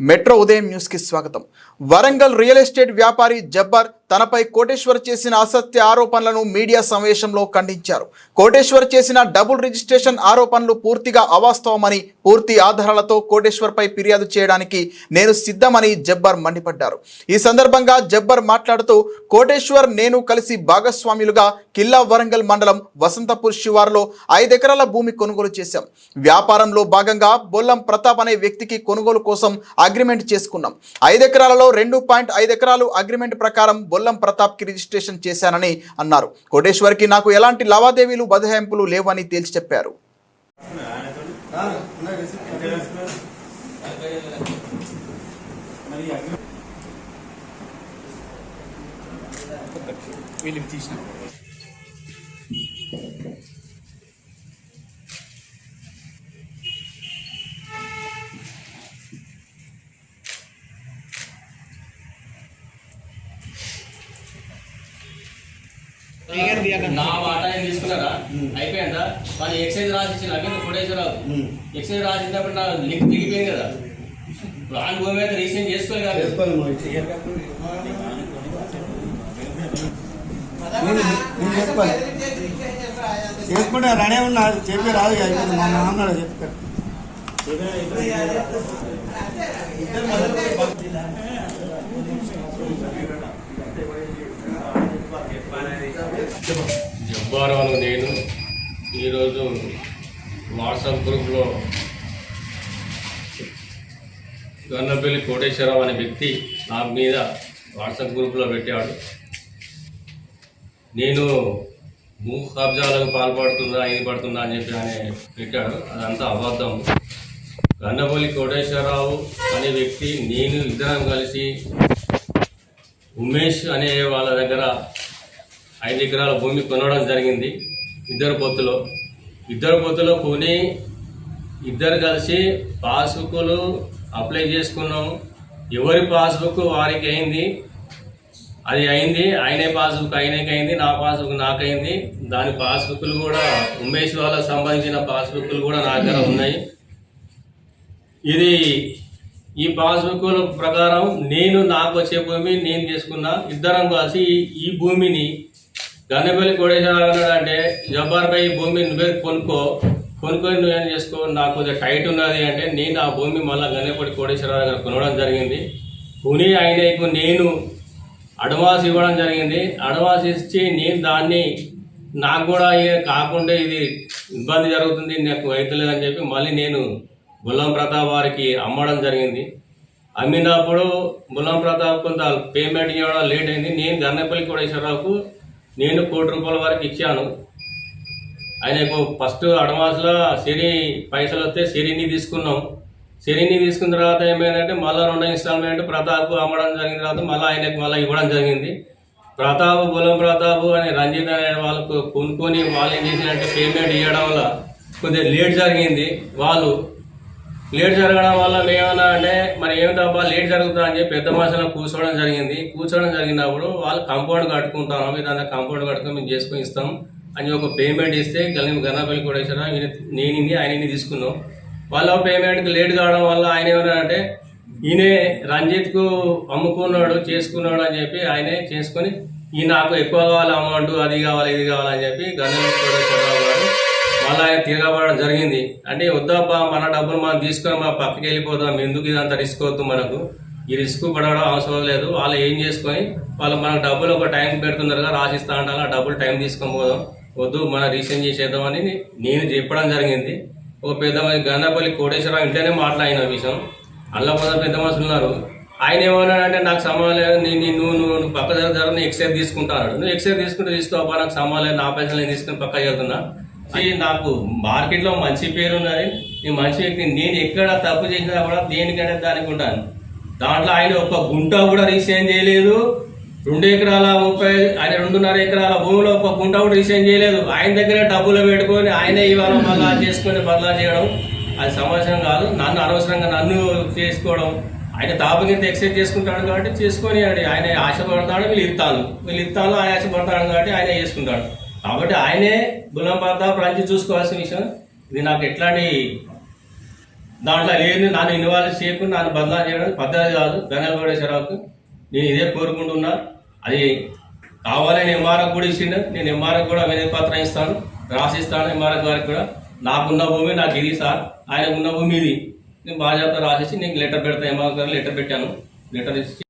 Metro ఉదయం న్యూస్కి స్వాగతం. వరంగల్ రియల్ ఎస్టేట్ వ్యాపారి జబ్బర్ తనపై కోటేశ్వర్ చేసిన అసత్య ఆరోపణలను మీడియా సమావేశంలో ఖండించారు. కోటేశ్వర్ చేసిన డబుల్ రిజిస్ట్రేషన్ ఆరోపణలు పూర్తిగా అవాస్తవమని పూర్తి ఆధారాలతో కోటేశ్వర్పై ఫిర్యాదు చేయడానికి నేను సిద్ధమని జబ్బర్ మండిపడ్డారు. ఈ సందర్భంగా జబ్బర్ మాట్లాడుతూ కోటేశ్వర్ నేను కలిసి భాగస్వాములుగా కిల్లా వరంగల్ మండలం వసంతపూర్ శివారులో ఐదెకరాల భూమి కొనుగోలు చేశాం. వ్యాపారంలో భాగంగా బొల్లం ప్రతాప్ అనే వ్యక్తికి కొనుగోలు కోసం అగ్రిమెంట్ చేసుకున్నాం. ఐదు ఎకరాలలో రెండు పాయింట్ ఐదు ఎకరాలు అగ్రిమెంట్ ప్రకారం బొల్లం ప్రతాప్కి రిజిస్ట్రేషన్ చేశానని అన్నారు. కోటేశ్వర్కి నాకు ఎలాంటి లావాదేవీలు బదహాయింపులు లేవని తేల్చి చెప్పారు. వీళ్ళకి తీసిన నా మాట నేను తీసుకున్నారా అయిపోయిందా? వాళ్ళు ఎక్సైజ్ రాసిచ్చి నాకు ఫోటేశ్వరరావు ఎక్సైజ్ రాసినప్పుడు నా లింక్ దిగిపోయింది కదా. ఇప్పుడు ఆయన భూమి మీద రీసెంట్ చేసుకోవాలి కదా. చేసుకుంటే రనే ఉన్నా చెప్పి రాదు. అయిపోయింది మా నాన్న చెప్తారు జబ్బారు నేను ఈరోజు వాట్సాప్ గ్రూప్లో గన్నపల్లి కోటేశ్వరరావు అనే వ్యక్తి నా మీద వాట్సాప్ గ్రూప్లో పెట్టాడు. నేను భూ కబ్జాలకు పాల్పడుతున్నా ఇది పడుతున్నా అని చెప్పి ఆయన పెట్టాడు. అదంతా అబద్ధం. గన్నపల్లి కోటేశ్వరరావు అనే వ్యక్తి నేను ఇద్దరం కలిసి ఉమేష్ అనే వాళ్ళ దగ్గర ఐదు ఎకరాల భూమి కొనడం జరిగింది. ఇద్దరు పొత్తులో. ఇద్దరు పొత్తులో కొని ఇద్దరు కలిసి పాస్బుక్లు అప్లై చేసుకున్నాము. ఎవరి పాస్బుక్ వారికి అయింది? అది అయింది ఆయనే పాస్బుక్ ఆయనకి అయింది నా పాస్బుక్ నాకైంది దాని పాస్బుక్లు కూడా ఉమేష్ వాళ్ళకు సంబంధించిన పాస్బుక్లు కూడా నా దగ్గర ఉన్నాయి. ఇది ఈ పాస్బుక్ల ప్రకారం నేను నాకు వచ్చే భూమి నేను తీసుకున్నా ఇద్దరం కలిసి ఈ భూమిని గన్నపల్లి కోటేశ్వరరావు అన్నాడు అంటే జబ్బార్ ఈ భూమి నువ్వే కొనుక్కో. కొనుక్కొని నువ్వేం చేసుకో? నాకు కొద్దిగా టైట్ ఉన్నది అంటే నేను ఆ భూమి మళ్ళీ గన్నపల్లి కోటేశ్వరరావు దగ్గర కొనడం జరిగింది. కొని ఆయనకు నేను అడ్వాన్స్ ఇవ్వడం జరిగింది. అడ్వాన్స్ ఇచ్చి నేను దాన్ని నాకు కూడా కాకుండా ఇది ఇబ్బంది జరుగుతుంది నాకు అవుతలేదని చెప్పి మళ్ళీ నేను బుల్లం ప్రతాప్ వారికి అమ్మడం జరిగింది. అమ్మినప్పుడు బుల్లం ప్రతాప్ కొంత పేమెంట్ ఇవ్వడం లేట్ అయింది. నేను గన్నపల్లి కోటేశ్వరరావుకు నేను కోటి రూపాయల వరకు ఇచ్చాను. ఆయనకు ఫస్ట్ అడ్వాన్స్లో సిరి పైసలు వస్తే సిరిని తీసుకున్నాం. సిరిని తీసుకున్న తర్వాత ఏమైందంటే మళ్ళీ రెండో ఇన్స్టాల్మెంట్ ప్రతాప్ అమ్మడం జరిగిన తర్వాత మళ్ళీ ఆయనకు మళ్ళీ ఇవ్వడం జరిగింది. ప్రతాప్ బులం ప్రతాప్ అని రంజిత్ అనే వాళ్ళకు కొనుక్కొని వాళ్ళు ఏం చేసినట్టే పేమెంట్ ఇవ్వడం వల్ల కొద్దిగా లేట్ జరిగింది. వాళ్ళు లేట్ జరగడం వల్ల మేమన్నా అంటే మరి ఏమి తప్ప లేట్ జరుగుతుందా అని చెప్పి పెద్ద మనుషులను కూర్చోవడం జరిగింది. కూర్చోవడం జరిగినప్పుడు వాళ్ళు కాంపౌండ్ కట్టుకుంటాం మీద కాంపౌండ్ కట్టుకొని మేము చేసుకొని ఇస్తాం అని ఒక పేమెంట్ ఇస్తే కలిసి గన్నపల్లి కూడా ఇచ్చారా నేను ఆయన తీసుకున్నాం. వాళ్ళ పేమెంట్కి లేట్ కావడం వల్ల ఆయన ఏమన్నారంటే ఈయనే రంజిత్కు అమ్ముకున్నాడు చేసుకున్నాడు అని చెప్పి ఆయనే చేసుకొని ఈ నాకు ఎక్కువ కావాలి అమౌంట్ అది కావాలి ఇది కావాలని చెప్పి గన్నపల్లి కోటేశ్వరరావు గారు మళ్ళీ తిరగబడడం జరిగింది. అంటే వద్దాపా మన డబ్బులు మనం తీసుకొని మా పక్కకి వెళ్ళిపోదాం. ఎందుకు ఇదంతా రిస్క్ అవుతుంది మనకు? ఈ రిస్క్ పడడం అవసరం లేదు. వాళ్ళు ఏం చేసుకొని వాళ్ళు మనకు డబ్బులు ఒక టైం పెడుతున్నారు రాసిస్తా అంటారు ఆ డబ్బులు టైం తీసుకొని పోదాం. వద్దు మన రీసెంట్ చేసేద్దామని నేను చెప్పడం జరిగింది. ఓ పెద్ద మంది గన్నపల్లి కోటేశ్వరరావు ఇంటనే మాట్లాడిన విషయం. అందులో కొంత పెద్ద మనుషులు ఉన్నారు. ఆయన ఏమన్నాడంటే నాకు సమానం లేదు. నేను నువ్వు నువ్వు నువ్వు పక్క దగ్గర జర నువ్వు ఎక్సైజ్ తీసుకుంటాను నువ్వు ఎక్సైజ్ తీసుకుంటే తీసుకోవా నాకు సమానం లేదు. నా పైసలు నేను తీసుకుని పక్క వెళ్తున్నా. నాకు మార్కెట్లో మంచి పేరు ఉన్నది. ఈ మంచి వ్యక్తి నేను ఎక్కడ తప్పు చేసినా కూడా దేనికంటే దానికి ఉంటాను. దాంట్లో ఆయన ఒక గుంట కూడా రీసైన్ చేయలేదు. రెండు ఎకరాల ముప్పై ఆయన రెండున్నర ఎకరాల భూమిలో ఒక గుంట కూడా రీసైన్ చేయలేదు. ఆయన దగ్గర డబ్బులు పెట్టుకొని ఆయనే ఇవాళ మళ్ళా చేసుకొని బదలా చేయడం అది సమాచారం కాదు. నన్ను అనవసరంగా నన్ను చేసుకోవడం. ఆయన తాపకింత ఎక్సైజ్ చేసుకుంటాడు కాబట్టి చేసుకొని ఆయన ఆశపడతాడు వీళ్ళు ఇస్తాను. వీళ్ళు ఇస్తాను ఆయన ఆశపడతాడు కాబట్టి ఆయన చేసుకుంటాడు. కాబట్టి ఆయనే గులం ప్రతాప్ రంజి చూసుకోవాల్సిన విషయం. ఇది నాకు ఎట్లాంటి దాంట్లో లేని నన్ను ఇన్వాల్వ్ చేయకుండా నన్ను బదలా చేయడం పద్ధతి కాదు. బెంగళగౌడేశ్వరరావుకు నేను ఇదే కోరుకుంటున్నా. అది కావాలని ఎంఆర్ఎఫ్ కూడా ఇచ్చిండు. నేను ఎంఆర్ఎఫ్ కూడా వినయ పత్రం ఇస్తాను. రాసిస్తాను ఎంఆర్ఎఫ్ గారికి కూడా. నాకున్న భూమి నాకు ఇది సార్. ఆయనకున్న భూమి ఇది. నేను బాధ్యత రాసేసి నేను లెటర్ పెడతాను ఎంఆర్ఎఫ్ గారు లెటర్ పెట్టాను. లెటర్ ఇచ్చి